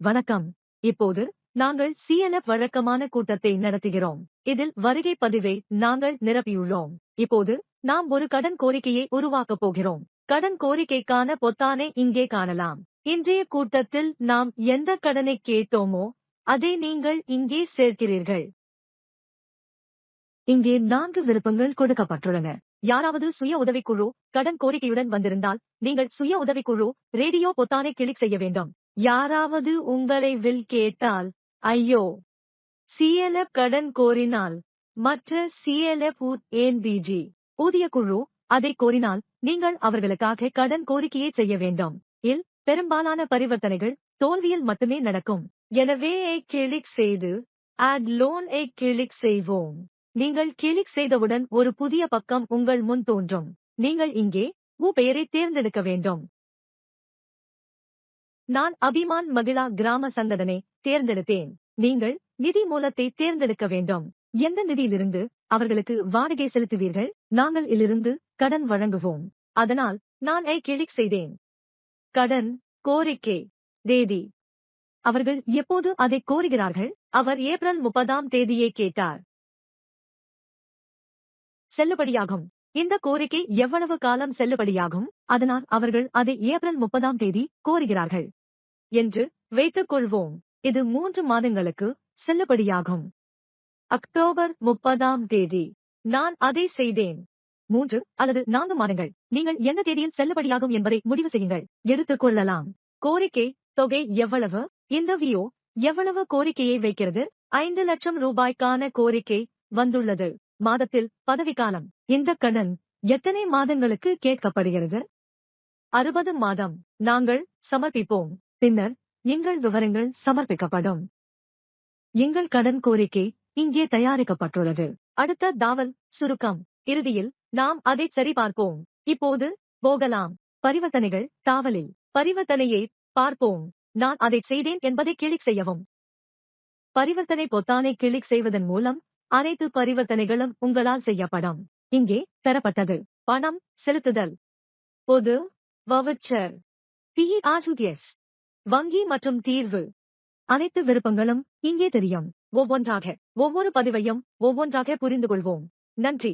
வணக்கம். இப்போது நாங்கள் சிஎல்எஃப் வழக்கமான கூட்டத்தை நடத்துகிறோம். இதில் வருகை பதிவை நாங்கள் நிரப்பியுள்ளோம். இப்போது நாம் ஒரு கடன் கோரிக்கையை உருவாக்கப் போகிறோம். கடன் கோரிக்கைக்கான பொத்தானை இங்கே காணலாம். இன்றைய கூட்டத்தில் நாம் எந்த கடனை கேட்டோமோ அதை நீங்கள் இங்கே சேர்க்கிறீர்கள். இங்கே நான்கு விருப்பங்கள் கொடுக்கப்பட்டுள்ளன. யாராவது சுய உதவிக்குழு கடன் கோரிக்கையுடன் வந்திருந்தால் நீங்கள் சுய உதவிக்குழு ரேடியோ பொத்தானை கிளிக் செய்ய வேண்டும். யாராவது உங்களை வில் கேட்டால் ஐயோ! சிஎல்எஃப் கடன் கோரினால் மற்ற சிஎல்எஃப் ஏன்பிஜி ஊதிய குழு அதை கோரினால் நீங்கள் அவர்களுக்காக கடன் கோரிக்கையை செய்ய வேண்டும். இல் பெரும்பாலான பரிவர்த்தனைகள் தோல்வியில் மட்டுமே நடக்கும். எனவே ஐ கிளிக் செய்து ஆட் லோன் ஐ கிளிக் செய்வோம். நீங்கள் கிளிக் செய்தவுடன் ஒரு புதிய பக்கம் உங்கள் முன் தோன்றும். நீங்கள் இங்கே உ பெயரை தேர்ந்தெடுக்க வேண்டும். நான் அபிமான் மகிழா கிராம சந்ததனை தேர்ந்தெடுத்தேன். நீங்கள் நிதி மூலத்தை தேர்ந்தெடுக்க வேண்டும். எந்த நிதியிலிருந்து அவர்களுக்கு வாடகை செலுத்துவீர்கள்? நாங்கள் இலிருந்து கடன் வழங்குவோம். அதனால் நான் ஐ கிளிக் செய்தேன். கடன் கோரிக்கை. தேதி. அவர்கள் எப்போது அதை கோருகிறார்கள்? அவர் ஏப்ரல் முப்பதாம் தேதியை கேட்டார். செல்லுபடியாகும். இந்த கோரிக்கை எவ்வளவு காலம் செல்லுபடியாகும்? அதனால் அவர்கள் அதை ஏப்ரல் முப்பதாம் தேதி கோருகிறார்கள் என்று வைத்துக் கொள்வோம். இது மூன்று மாதங்களுக்கு செல்லுபடியாகும். அக்டோபர் முப்பதாம் தேதி. நான் அதை செய்தேன். மூன்று அல்லது நான்கு மாதங்கள். நீங்கள் எந்த தேதியில் செல்லுபடியாகும் என்பதை முடிவு செய்யுங்கள். எடுத்துக் கொள்ளலாம். கோரிக்கை தொகை எவ்வளவு? இந்த வியோ எவ்வளவு கோரிக்கையை வைக்கிறது? ஐந்து லட்சம் ரூபாய்க்கான கோரிக்கை வந்துள்ளது. மாதத்தில் பதவிக்காலம். இந்த கடன் எத்தனை மாதங்களுக்கு கேட்கப்படுகிறது? அறுபது மாதம். நாங்கள் சமர்ப்பிப்போம். பின்னர் எங்கள் விவரங்கள் சமர்ப்பிக்கப்படும். எங்கள் கடன் கோரிக்கை இங்கே தயாரிக்கப்பட்டுள்ளது. அடுத்த தாவல் சுருக்கம். இறுதியில் நாம் அதை சரிபார்ப்போம். இப்போது போகலாம். பரிவர்த்தனைகள் தாவலில். பரிவர்த்தனையை பார்ப்போம். நான் அதை செய்தேன் என்பதை கிளிக் செய்யவும். பரிவர்த்தனை பொத்தானை கிளிக் செய்வதன் மூலம் அனைத்து பரிவர்த்தனைகளும் உங்களால் செய்யப்படும். இங்கே பெறப்பட்டது. பணம் செலுத்துதல். பொது வவுச்சர் பிஇஆர்எஸ் வங்கி மற்றும் தீர்வு. அனைத்து விருப்பங்களும் இங்கே தெரியும். ஒவ்வொன்றாக ஒவ்வொரு பதிவையும் ஒவ்வொன்றாக புரிந்து கொள்வோம் நன்றி.